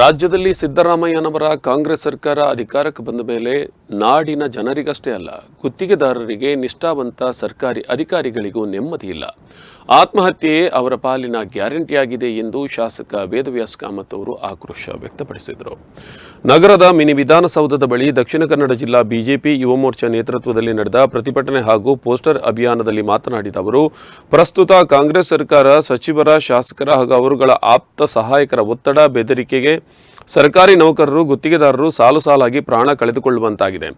ರಾಜ್ಯದಲ್ಲಿ ಸಿದ್ದರಾಮಯ್ಯನವರ ಕಾಂಗ್ರೆಸ್ ಸರ್ಕಾರ ಅಧಿಕಾರಕ್ಕೆ ಬಂದ ಮೇಲೆ ನಾಡಿನ ಜನರಿಗಷ್ಟೇ ಅಲ್ಲ, ಗುತ್ತಿಗೆದಾರರಿಗೆ ನಿಷ್ಠಾವಂತ ಸರ್ಕಾರಿ ಅಧಿಕಾರಿಗಳಿಗೂ ನೆಮ್ಮದಿ ಇಲ್ಲ. ಆತ್ಮಹತ್ಯೆಯೇ ಅವರ ಪಾಲಿನ ಗ್ಯಾರಂಟಿಯಾಗಿದೆ ಎಂದು ಶಾಸಕ ವೇದವ್ಯಾಸ್ ಕಾಮತ್ ಅವರು ಆಕ್ರೋಶ ವ್ಯಕ್ತಪಡಿಸಿದರು. ನಗರದ ಮಿನಿ ವಿಧಾನಸೌಧದ ಬಳಿ ದಕ್ಷಿಣ ಕನ್ನಡ ಜಿಲ್ಲಾ ಬಿಜೆಪಿ ಯುವ ಮೋರ್ಚಾ ನೇತೃತ್ವದಲ್ಲಿ ನಡೆದ ಪ್ರತಿಭಟನೆ ಹಾಗೂ ಪೋಸ್ಟರ್ ಅಭಿಯಾನದಲ್ಲಿ ಮಾತನಾಡಿದ ಅವರು, ಪ್ರಸ್ತುತ ಕಾಂಗ್ರೆಸ್ ಸರ್ಕಾರ ಸಚಿವರ, ಶಾಸಕರ ಹಾಗೂ ಅವರುಗಳ ಆಪ್ತ ಸಹಾಯಕರ ಒತ್ತಡ, ಬೆದರಿಕೆಗೆ ಸರ್ಕಾರಿ ನೌಕರರು, ಗುತ್ತಿಗೆದಾರರು ಸಾಲು ಸಾಲಾಗಿ ಪ್ರಾಣ ಕಳೆದುಕೊಳ್ಳುವಂತಾಗಿದೆ.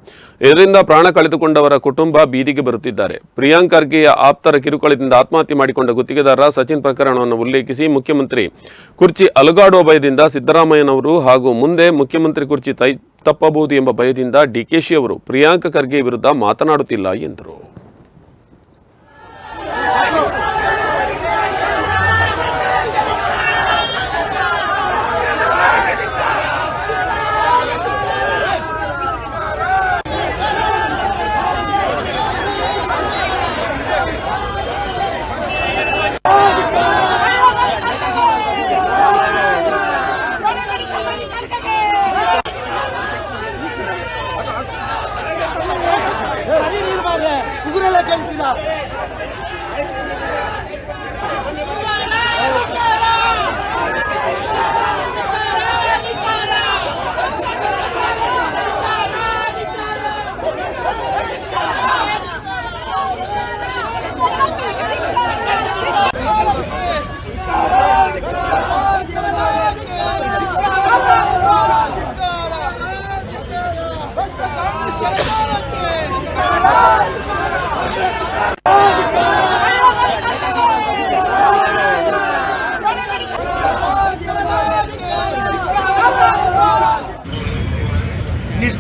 ಇದರಿಂದ ಪ್ರಾಣ ಕಳೆದುಕೊಂಡವರ ಕುಟುಂಬ ಬೀದಿಗೆ ಬರುತ್ತಿದ್ದಾರೆ. ಪ್ರಿಯಾಂಕ್ ಖರ್ಗೆಯ ಆಪ್ತರ ಕಿರುಕುಳದಿಂದ ಆತ್ಮಹತ್ಯೆ ಮಾಡಿಕೊಂಡ ಗುತ್ತಿಗೆದಾರ ಸಚಿನ್ ಪ್ರಕರಣವನ್ನು ಉಲ್ಲೇಖಿಸಿ ಮುಖ್ಯಮಂತ್ರಿ ಕುರ್ಚಿ ಅಲುಗಾಡುವ ಭಯದಿಂದ ಸಿದ್ದರಾಮಯ್ಯನವರು ಹಾಗೂ ಮುಂದೆ ಮುಖ್ಯಮಂತ್ರಿ ಕುರ್ಚಿ ತಪ್ಪಬಹುದು ಎಂಬ ಭಯದಿಂದ ಡಿಕೆಶಿ ಅವರು ಪ್ರಿಯಾಂಕ ಖರ್ಗೆ ವಿರುದ್ಧ ಮಾತನಾಡುತ್ತಿಲ್ಲ ಎಂದರು. الانقلاب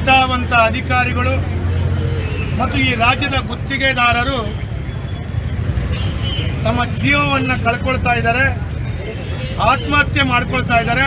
ನಿಷ್ಠಾವಂತ ಅಧಿಕಾರಿಗಳು ಮತ್ತು ಈ ರಾಜ್ಯದ ಗುತ್ತಿಗೆದಾರರು ತಮ್ಮ ಜೀವವನ್ನು ಕಳ್ಕೊಳ್ತಾ ಇದ್ದಾರೆ ಆತ್ಮಹತ್ಯೆ ಮಾಡ್ಕೊಳ್ತಾ ಇದ್ದಾರೆ.